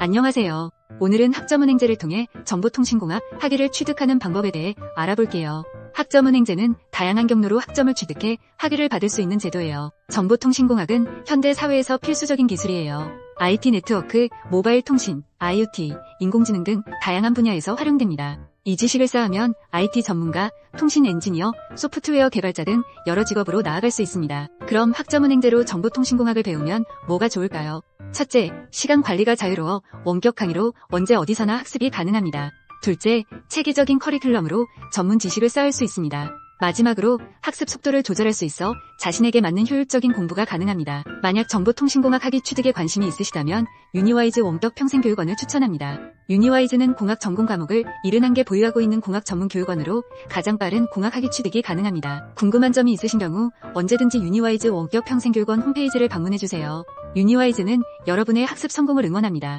안녕하세요. 오늘은 학점은행제를 통해 정보통신공학 학위를 취득하는 방법에 대해 알아볼게요. 학점은행제는 다양한 경로로 학점을 취득해 학위를 받을 수 있는 제도예요. 정보통신공학은 현대 사회에서 필수적인 기술이에요. IT 네트워크, 모바일 통신, IoT, 인공지능 등 다양한 분야에서 활용됩니다. 이 지식을 쌓으면 IT 전문가, 통신 엔지니어, 소프트웨어 개발자 등 여러 직업으로 나아갈 수 있습니다. 그럼 학점은행제로 정보통신공학을 배우면 뭐가 좋을까요? 첫째, 시간 관리가 자유로워 원격 강의로 언제 어디서나 학습이 가능합니다. 둘째, 체계적인 커리큘럼으로 전문 지식을 쌓을 수 있습니다. 마지막으로 학습 속도를 조절할 수 있어 자신에게 맞는 효율적인 공부가 가능합니다. 만약 정보통신공학 학위 취득에 관심이 있으시다면 유니와이즈 원격 평생교육원을 추천합니다. 유니와이즈는 공학 전공 과목을 71개 보유하고 있는 공학 전문 교육원으로 가장 빠른 공학 학위 취득이 가능합니다. 궁금한 점이 있으신 경우 언제든지 유니와이즈 원격 평생교육원 홈페이지를 방문해주세요. 유니와이즈는 여러분의 학습 성공을 응원합니다.